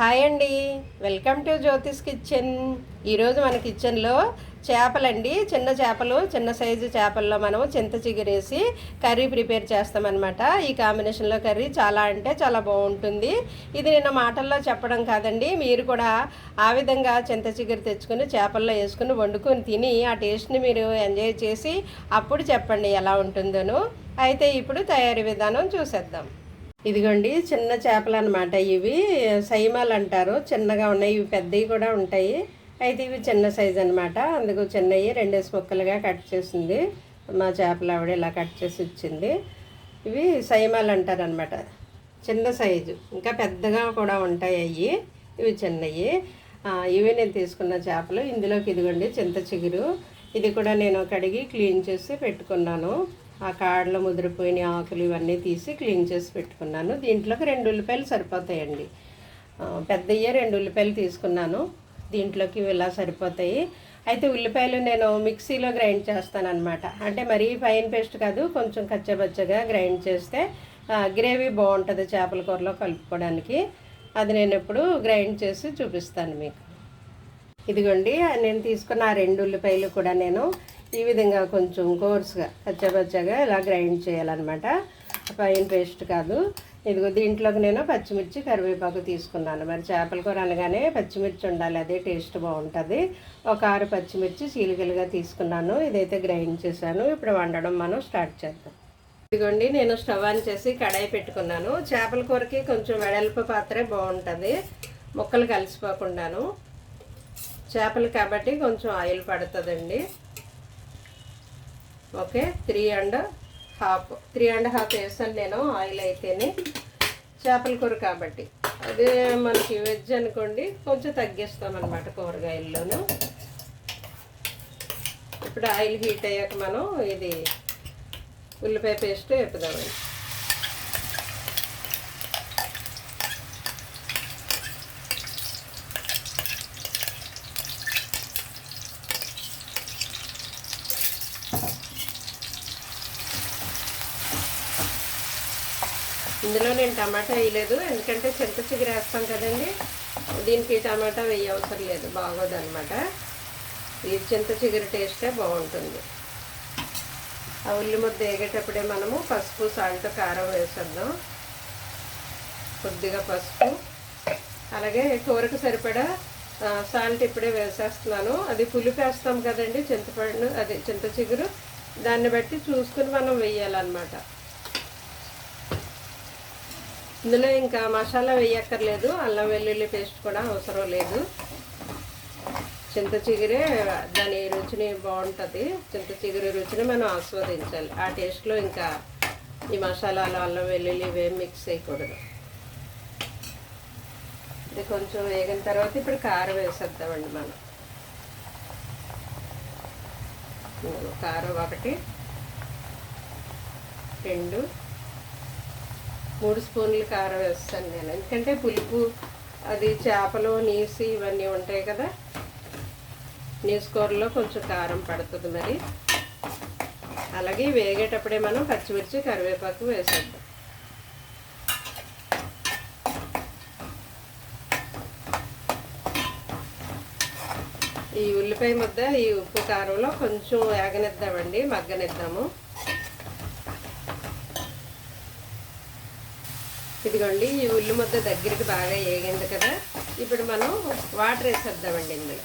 Hi అండి. Welcome to Jyothish kitchen. ఈరోజు మన కిచెన్లో చేపలండి. చిన్న చేపలు చిన్న సైజు చేపల్లో మనం చింత చిగురేసి కర్రీ ప్రిపేర్ చేస్తామన్నమాట. ఈ కాంబినేషన్లో కర్రీ చాలా అంటే చాలా బాగుంటుంది. ఇది నిన్న మాటల్లో చెప్పడం కాదండి. మీరు కూడా ఆ విధంగా చింత చిగురు తెచ్చుకుని చేపల్లో వేసుకుని వండుకొని తిని ఆ టేస్ట్ని మీరు ఎంజాయ్ చేసి అప్పుడు చెప్పండి ఎలా ఉంటుందోను. అయితే ఇప్పుడు తయారీ విధానం చూసేద్దాం. ఇదిగోండి చిన్న చేపలు అనమాట ఇవి. సైమాలు అంటారు చిన్నగా ఉన్నాయి ఇవి పెద్దవి కూడా ఉంటాయి. అయితే ఇవి చిన్న సైజు అనమాట అందుకు చిన్నవి రెండేసి ముక్కలుగా కట్ చేసింది. మా చేపలు ఆవిడ ఇలా కట్ చేసి ఇచ్చింది. ఇవి సైమాలు అంటారనమాట చిన్న సైజు. ఇంకా పెద్దగా కూడా ఉంటాయి అవి ఇవి చిన్నవి. ఇవి నేను తీసుకున్న చేపలు. ఇందులోకి ఇదిగోండి చింత చిగురు. ఇది కూడా నేను కడిగి క్లీన్ చేసి పెట్టుకున్నాను. ఆ కాడలో ముదిరిపోయిన ఆకులు ఇవన్నీ తీసి క్లీన్ చేసి పెట్టుకున్నాను. దీంట్లోకి రెండు ఉల్లిపాయలు సరిపోతాయండి. ఆ, పెద్దయ్యే రెండు ఉల్లిపాయలు తీసుకున్నాను. దీంట్లోకి ఇలా సరిపోతాయి. అయితే ఉల్లిపాయలు నేను మిక్సీలో గ్రైండ్ చేస్తాను అనమాట అంటే మరీ ఫైన్ పేస్ట్ కాదు కొంచెం కచ్చబచ్చగా గ్రైండ్ చేస్తే గ్రేవీ బాగుంటుంది చేపల కూరలో కలుపుకోవడానికి. అది నేను ఎప్పుడు గ్రైండ్ చేసి చూపిస్తాను మీకు. ఇదిగోండి నేను తీసుకున్న ఆ రెండు ఉల్లిపాయలు కూడా నేను ఈ విధంగా కొంచెం కోర్స్గా కచ్చబచ్చగా ఇలా గ్రైండ్ చేయాలన్నమాట. పైన పేస్ట్ కాదు. ఇదిగో దీంట్లోకి నేను పచ్చిమిర్చి కరివేపాకు తీసుకున్నాను. మరి చేపల కూర అనగానే పచ్చిమిర్చి ఉండాలి అదే టేస్ట్ బాగుంటుంది. ఒక ఆరు పచ్చిమిర్చి చీలికలుగా తీసుకున్నాను. ఇదైతే గ్రైండ్ చేశాను. ఇప్పుడు వండడం మనం స్టార్ట్ చేద్దాం. ఇదిగోండి నేను స్టవ్ ఆన్ చేసి కడాయి పెట్టుకున్నాను. చేపల కూరకి కొంచెం వెడల్పు పాత్రే బాగుంటుంది. ముక్కలు కలిసిపోకుండాను. చేపలు కాబట్టి కొంచెం ఆయిల్ పడుతుందండి. Okay three and half three and half వేసాను నేను ఆయిల్ అయితేనే. చేపల కూర కాబట్టి. అదే మనకి వెజ్ అనుకోండి కొంచెం తగ్గిస్తాం అనమాట కూరగాయల్లోనూ. ఇప్పుడు ఆయిల్ హీట్ అయ్యాక మనం ఇది ఉల్లిపాయ పేస్ట్ వేపుదామండి. ఇందులో నేను టమాటా వేయలేదు. ఎందుకంటే చింత చిగురు వేస్తాం కదండి. దీనికి టమాటా వేయ అవసరం లేదు. బాగోదనమాట ఈ చింత చిగురు టేస్టే బాగుంటుంది. ఆ ఉల్లి ముద్ద వేగేటప్పుడే మనము పసుపు సాల్ట్ కారం వేసేద్దాం. కొద్దిగా పసుపు. అలాగే కూరకు సరిపడా సాల్ట్ ఇప్పుడే వేసేస్తున్నాను. అది పులుపు వేస్తాం కదండి. చింతపండు అది చింత చిగురు. దాన్ని బట్టి చూసుకుని మనం వేయాలన్నమాట. ఇందులో ఇంకా మసాలా వేయక్కర్లేదు అల్లం వెల్లుల్లి పేస్ట్ కూడా అవసరం లేదు. చింత చిగురే దాని రుచిని బాగుంటుంది. చింత చిగురు రుచిని మనం ఆస్వాదించాలి. ఆ టేస్ట్లో ఇంకా ఈ మసాలాలు అల్లం వెల్లుల్లి ఇవేం మిక్స్ చేయకూడదు. ఇది కొంచెం వేగిన తర్వాత ఇప్పుడు కారం వేసేద్దామండి మనం. కారం ఒకటి రెండు మూడు స్పూన్లు కారం వేస్తాను నేను. ఎందుకంటే పులుపు అది చేపలు నీసి ఇవన్నీ ఉంటాయి కదా. నీసు కూరలో కొంచెం కారం పడుతుంది మరి. అలాగే వేగేటప్పుడే మనం పచ్చిమిర్చి కరివేపాకు వేసేద్దాం. ఈ ఉల్లిపాయ ముద్ద ఈ ఉప్పు కారంలో కొంచెం వేగనిద్దామండి మగ్గనిద్దాము. ఇదిగోండి ఈ ఉల్లి ముద్ద దగ్గరికి బాగా వేగింది కదా. ఇప్పుడు మనం వాటర్ వేసేద్దామండి ఇందులో.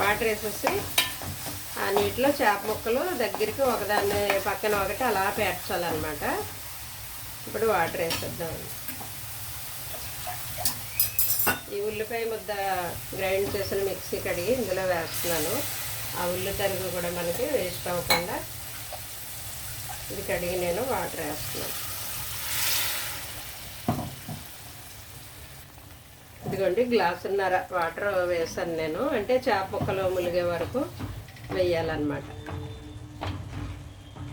వాటర్ వేసేసి ఆ నీటిలో చేప ముక్కలు దగ్గరికి ఒకదాన్ని పక్కన ఒకటి అలా పేర్చాలన్నమాట. ఇప్పుడు వాటర్ వేసేద్దామండి. ఈ ఉల్లిపాయ ముద్ద గ్రైండ్ చేసిన మిక్సీ కడిగి ఇందులో వేస్తున్నాను. ఆ ఉల్లి తరుగు కూడా మనకి వేస్ట్ అవ్వకుండా ఇది కడిగి నేను వాటర్ వేస్తున్నాను. ఇదిగోండి గ్లాసున్నర వాటర్ వేసాను నేను. అంటే చేప ముక్కలు ములిగే వరకు వేయాలన్నమాట.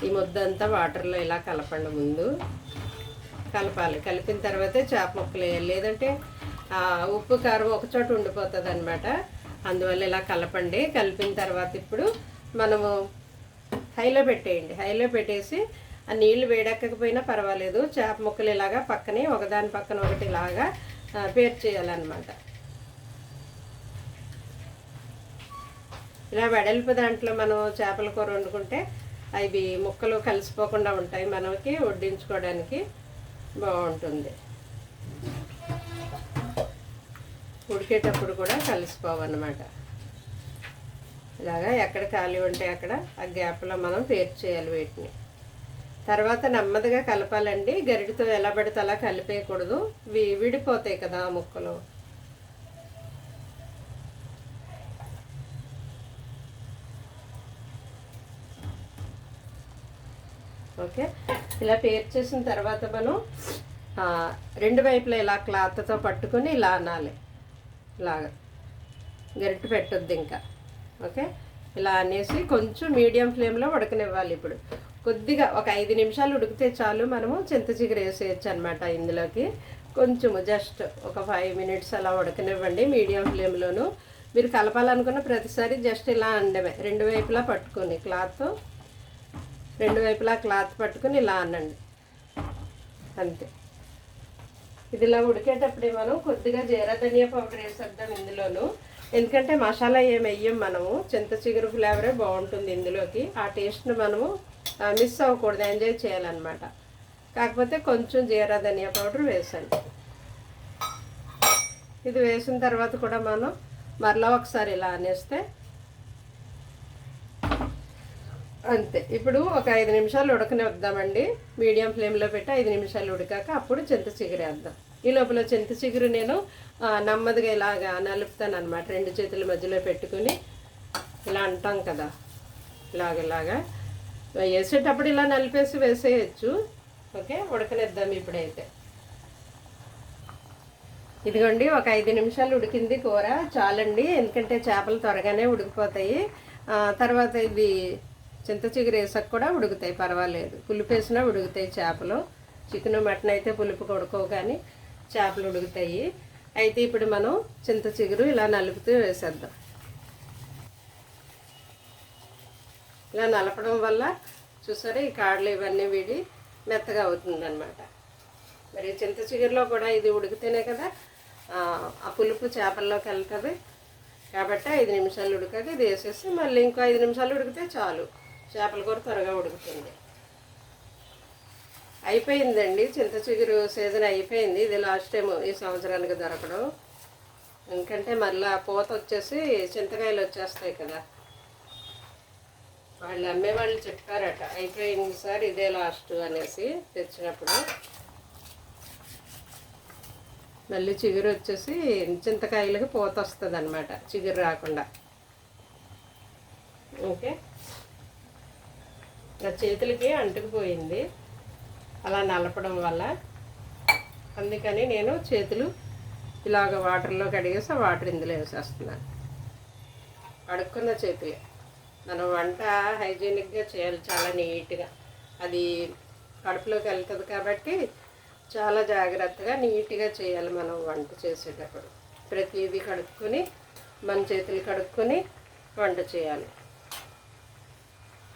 ఈ ముద్దంతా వాటర్లో ఇలా కలపండి ముందు. కలపాలి. కలిపిన తర్వాతే చేప ముక్కలు వేయాలి. లేదంటే ఉప్పు కారం ఒక చోట ఉండిపోతుంది అనమాట అందువల్ల ఇలా కలపండి. కలిపిన తర్వాత ఇప్పుడు మనము హైలో పెట్టేయండి. హైలో పెట్టేసి ఆ నీళ్ళు వేడెక్కకపోయినా పర్వాలేదు. చేప ముక్కలు ఇలాగా పక్కనే ఒకదాని పక్కన ఒకటి ఇలాగా ఆ, చేయాలన్నమాట. ఇలా వెడల్పు దాంట్లో మనం చేపల కూర వండుకుంటే అవి ముక్కలు కలిసిపోకుండా ఉంటాయి. మనకి వడ్డించుకోవడానికి బాగుంటుంది. ఉడికేటప్పుడు కూడా కలిసిపోవన్నమాట. ఇలాగా ఎక్కడ ఖాళీ ఉంటే అక్కడ ఆ గ్యాప్లో మనం పేరు చేయాలి వీటిని. తర్వాత నెమ్మదిగా కలపాలండి. గరిటితో ఎలా పడితే అలా కలిపేయకూడదు. విడిపోతాయి కదా ఆ ముక్కలు. ఓకే. ఇలా పేర్చేసిన తర్వాత మనం రెండు వైపులా ఇలా క్లాత్తో పట్టుకొని ఇలా అనాలి. ఇలాగా. గరిటె పెట్టొద్దు ఇంకా. ఓకే. ఇలా అనేసి కొంచెం మీడియం ఫ్లేమ్లో ఉడకనివ్వాలి ఇప్పుడు. కొద్దిగా ఒక ఐదు నిమిషాలు ఉడికితే చాలు. మనము చింత చిగురు వేసేయచ్చు అనమాట ఇందులోకి. కొంచెము జస్ట్ ఒక ఫైవ్ మినిట్స్ అలా ఉడకనివ్వండి మీడియం ఫ్లేమ్లోను మీరు కలపాలనుకున్న ప్రతిసారి జస్ట్ ఇలా అండమే. రెండు వైపులా పట్టుకొని క్లాత్ రెండు వైపులా క్లాత్ పట్టుకొని ఇలా అనండి. అంతే. ఇది ఇలా ఉడికేటప్పుడే మనం కొద్దిగా జీరా ధనియా పౌడర్ వేసేద్దాం ఇందులోను. ఎందుకంటే మసాలా ఏం వెయ్యం మనము. చింత చిగురు ఫ్లేవరే బాగుంటుంది ఇందులోకి. ఆ టేస్ట్ని మనము మిస్ అవ్వకూడదు ఎంజాయ్ చేయాలన్నమాట. కాకపోతే కొంచెం జీరా ధనియా పౌడర్ వేసాను. ఇది వేసిన తర్వాత కూడా మనం మరలా ఒకసారి ఇలా అనేస్తే అంతే. ఇప్పుడు ఒక ఐదు నిమిషాలు ఉడకనిద్దామండి. మీడియం ఫ్లేమ్లో పెట్టి ఐదు నిమిషాలు ఉడికాక అప్పుడు చింత చిగురేద్దాం ఈ లోపల చింత చిగురు నేను నెమ్మదిగా ఇలాగా నలుపుతాను అనమాట రెండు చేతుల మధ్యలో పెట్టుకుని ఇలా అంటాం కదా. ఇలాగ ఇలాగా. వేసేటప్పుడు ఇలా నలిపేసి వేసేయచ్చు. ఓకే ఉడకనిద్దాం ఇప్పుడైతే. ఇదిగోండి ఒక ఐదు నిమిషాలు ఉడికింది కూర. చాలండి ఎందుకంటే చేపలు త్వరగానే ఉడికిపోతాయి. తర్వాత ఇది చింత చిగురు వేసాక కూడా ఉడుకుతాయి పర్వాలేదు. పులుపు వేసినా ఉడుకుతాయి చేపలు. చికెన్ మటన్ అయితే పులుపు కొడుకోవు కానీ చేపలు ఉడుకుతాయి. అయితే ఇప్పుడు మనం చింత చిగురు ఇలా నలుపుతూ వేసేద్దాం. ఇలా నలపడం వల్ల చూసారా ఈ కాడలు ఇవన్నీ విడి మెత్తగా అవుతుందన్నమాట. మరి చింత చిగురులో కూడా ఇది ఉడికితేనే కదా ఆ, పులుపు చేపల్లోకి వెళ్తుంది. కాబట్టి ఐదు నిమిషాలు ఉడకాక ఇది వేసేసి మళ్ళీ ఇంకో ఐదు నిమిషాలు ఉడికితే చాలు. చేపల కూర త్వరగా ఉడుకుతుంది. అయిపోయిందండి. చింత చిగురు సీజన్ అయిపోయింది. ఇది లాస్ట్ టైం ఈ సంవత్సరానికి దొరకడం. ఎందుకంటే మళ్ళీ పూత వచ్చేసి చింతకాయలు వచ్చేస్తాయి కదా. వాళ్ళు అమ్మే వాళ్ళు చెప్పారట అయిపోయింది సార్ ఇదే లాస్ట్ అనేసి తెచ్చినప్పుడు. మళ్ళీ చిగురు వచ్చేసి చింతకాయలకి పూత వస్తుంది అనమాట చిగురు రాకుండా. ఓకే. నా చేతులకి అంటుకుపోయింది అలా నలపడం వల్ల. అందుకని నేను చేతులు ఇలాగ వాటర్లో కడిగేసి ఆ వాటర్ ఇందులో వేసేస్తున్నాను. అడుక్కున్న చేతులే. మనం వంట హైజీనిక్గా చేయాలి చాలా నీట్గా. అది కడుపులోకి వెళ్తుంది కాబట్టి చాలా జాగ్రత్తగా నీట్గా చేయాలి మనం వంట చేసేటప్పుడు. ప్రతిదీ కడుక్కొని మన చేతులు కడుక్కొని వంట చేయాలి.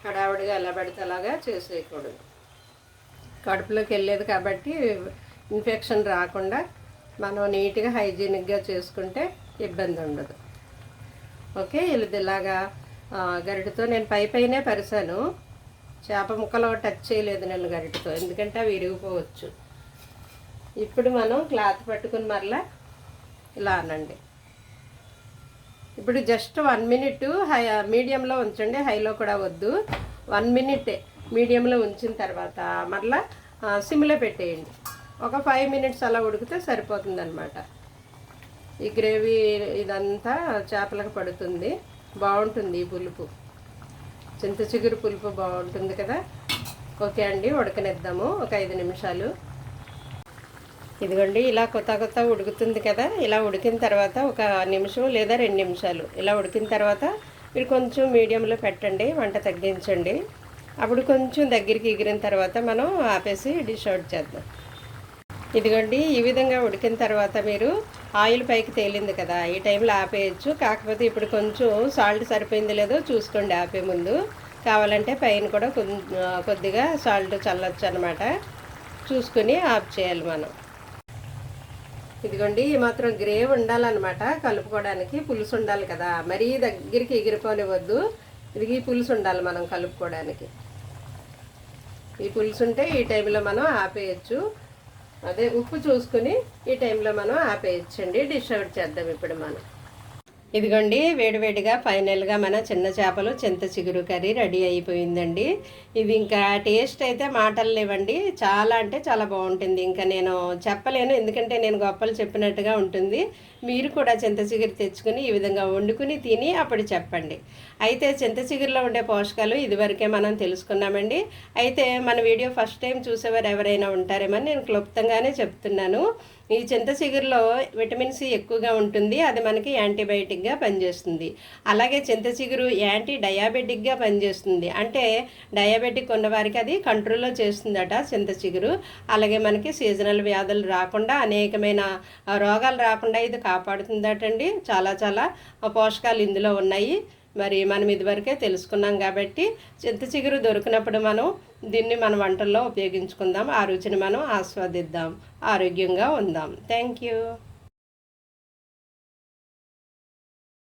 హడావుడిగా ఎలా పడితే అలాగా చేసేయకూడదు. కడుపులోకి వెళ్ళేది కాబట్టి ఇన్ఫెక్షన్ రాకుండా మనం నీట్గా హైజీనిక్గా చేసుకుంటే ఇబ్బంది ఉండదు. ఓకే? ఇది ఇలాగా గరిటతో నేను పై పైనే పరిశాను. చేప ముక్కలు టచ్ చేయలేదు నేను గరిటతో. ఎందుకంటే అవి విరిగిపోవచ్చు ఇప్పుడు మనం క్లాత్ పట్టుకుని మరలా ఇలా అనండి. ఇప్పుడు జస్ట్ వన్ మినిట్ హై మీడియంలో ఉంచండి. హైలో కూడా వద్దు. వన్ మినిట్ మీడియంలో ఉంచిన తర్వాత మరలా సిమ్లో పెట్టేయండి. ఒక ఫైవ్ మినిట్స్ అలా ఉడికితే సరిపోతుంది అనమాట ఈ గ్రేవీ ఇదంతా చేపలకు పడుతుంది. బాగుంటుంది ఈ పులుపు. చింత చిగురు పులుపు బాగుంటుంది కదా? ఓకే అండి ఉడకనిద్దాము. ఒక ఐదు నిమిషాలు. ఇదిగోండి ఇలా కొత్త కొత్త ఉడుకుతుంది కదా? ఇలా ఉడికిన తర్వాత ఒక నిమిషం లేదా రెండు నిమిషాలు. ఇలా ఉడికిన తర్వాత మీరు కొంచెం మీడియంలో పెట్టండి వంట తగ్గించండి. అప్పుడు కొంచెం దగ్గరికి ఎగిరిన తర్వాత మనం ఆపేసి డిష్ అవుట్ చేద్దాం. ఇదిగోండి ఈ విధంగా ఉడికిన తర్వాత మీరు ఆయిల్ పైకి తేలింది కదా ఈ టైంలో ఆపేయచ్చు. కాకపోతే ఇప్పుడు కొంచెం సాల్ట్ సరిపోయింది లేదో చూసుకోండి ఆపే ముందు. కావాలంటే పైన కూడా కొద్దిగా సాల్ట్ చల్లొచ్చు అనమాట చూసుకుని ఆఫ్ చేయాలి మనం. ఇదిగోండి ఈ మాత్రం గ్రేవ్ ఉండాలన్నమాట కలుపుకోవడానికి పులుసు ఉండాలి కదా. మరీ దగ్గరికి ఎగిరిపోనివ్వద్దు. ఇది ఈ పులుసు ఉండాలి మనం కలుపుకోవడానికి. ఈ పులుసు ఉంటే ఈ టైంలో మనం ఆపేయచ్చు. అదే ఉప్పు చూసుకుని ఈ టైంలో మనం ఆపేయచ్చండి. డిష్ అవుట్ చేద్దాం ఇప్పుడు మనం. ఇదిగోండి వేడివేడిగా ఫైనల్గా మన చిన్న చేపలు చింత చిగురు కర్రీ రెడీ అయిపోయిందండి. ఇది ఇంకా టేస్ట్ అయితే మాటలు లేవండి. చాలా అంటే చాలా బాగుంటుంది. ఇంకా నేను చెప్పలేను ఎందుకంటే నేను గొప్పలు చెప్పినట్టుగా ఉంటుంది. మీరు కూడా చింత చిగురు తెచ్చుకుని ఈ విధంగా వండుకుని తిని అప్పుడు చెప్పండి. అయితే చింత చిగురులో ఉండే పోషకాలు ఇదివరకే మనం తెలుసుకున్నామండి. అయితే మన వీడియో ఫస్ట్ టైం చూసేవారు ఎవరైనా ఉంటారేమని నేను క్లుప్తంగానే చెప్తున్నాను. ఈ చింత చిగురులో విటమిన్ సి ఎక్కువగా ఉంటుంది. అది మనకి యాంటీబయాటిక్గా పనిచేస్తుంది. అలాగే చింత చిగురు యాంటీ డయాబెటిక్గా పనిచేస్తుంది. అంటే డయాబెటిక్ ఉన్నవారికి అది కంట్రోల్లో చేస్తుందట చింత చిగురు. అలాగే మనకి సీజనల్ వ్యాధులు రాకుండా అనేకమైన రోగాలు రాకుండా ఇది కాపాడుతుందటండి. చాలా చాలా పోషకాలు ఇందులో ఉన్నాయి. మరి మనం ఇదివరకే తెలుసుకున్నాం కాబట్టి చింత చిగురు దొరికినప్పుడు మనం దీన్ని మన వంటల్లో ఉపయోగించుకుందాం. ఆ రుచిని మనం ఆస్వాదిద్దాం. ఆరోగ్యంగా ఉందాం. Thank you.